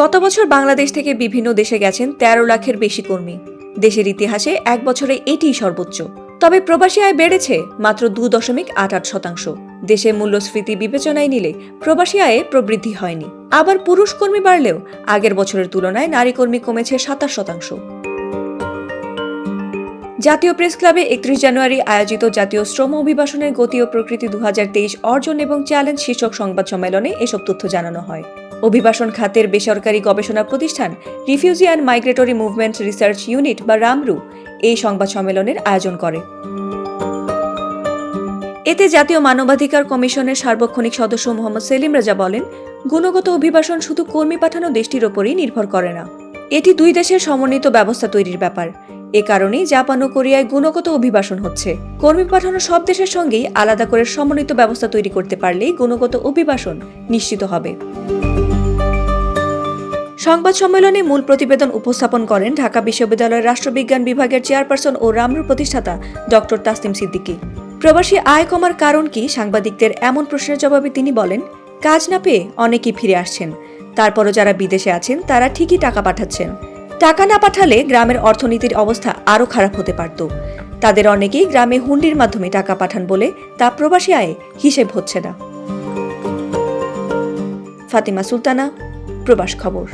গত বছর বাংলাদেশ থেকে বিভিন্ন দেশে গেছেন তেরো লাখের বেশি কর্মী। দেশের ইতিহাসে এক বছরে এটিই সর্বোচ্চ। তবে প্রবাসী আয় বেড়েছে মাত্র দু দশমিক আট আট শতাংশ। দেশের মূল্যস্ফীতি বিবেচনায় নিলে প্রবাসী আয়ে প্রবৃদ্ধি হয়নি। আবার পুরুষ কর্মী বাড়লেও আগের বছরের তুলনায় নারী কর্মী কমেছে সাতাশ শতাংশ। জাতীয় প্রেস ক্লাবে একত্রিশ জানুয়ারি আয়োজিত জাতীয় শ্রম অভিবাসনের গতি ও প্রকৃতি দু হাজার তেইশ অর্জন এবং চ্যালেঞ্জ শীর্ষক সংবাদ সম্মেলনে এসব তথ্য জানানো হয়। অভিবাসন খাতের বেসরকারি গবেষণা প্রতিষ্ঠান refugee and migratory movement research unit বা রামরু এই সংবাদ সম্মেলনের আয়োজন করে। এতে জাতীয় মানবাধিকার কমিশনের সার্বক্ষণিক সদস্য মোহাম্মদ সেলিম রাজা বলেন, গুণগত অভিবাসন শুধু কর্মী পাঠানো দেশটির ওপরই নির্ভর করে না। এটি দুই দেশের সমন্বিত ব্যবস্থা তৈরির ব্যাপার। এ কারণেই জাপান ও কোরিয়ায় গুণগত অভিবাসন হচ্ছে। কর্মী পাঠানো সব দেশের সঙ্গেই আলাদা করে সমন্বিত ব্যবস্থা তৈরি করতে পারলেই গুণগত অভিবাসন নিশ্চিত হবে। সংবাদ সম্মেলনে মূল প্রতিবেদন উপস্থাপন করেন ঢাকা বিশ্ববিদ্যালয়ের রাষ্ট্রবিজ্ঞান বিভাগের চেয়ারপারসন ও রামরুর প্রতিষ্ঠাতা ডক্টর তাসনিম সিদ্দিকী। প্রবাসী আয় কমার কারণ কি সাংবাদিকদের এমন প্রশ্নের জবাবে তিনি বলেন, কাজ না পেয়ে অনেকেই ফিরে আসছেন। তারপরও যারা বিদেশে আছেন, তারা ঠিকই টাকা পাঠাচ্ছেন। টাকা না পাঠালে গ্রামের অর্থনীতির অবস্থা আরও খারাপ হতে পারত। তাদের অনেকেই গ্রামে হুন্ডির মাধ্যমে টাকা পাঠান বলে তা প্রবাসী আয়ে হিসেব হচ্ছে না। ফাতিমা সুলতানা প্রবাস খবর।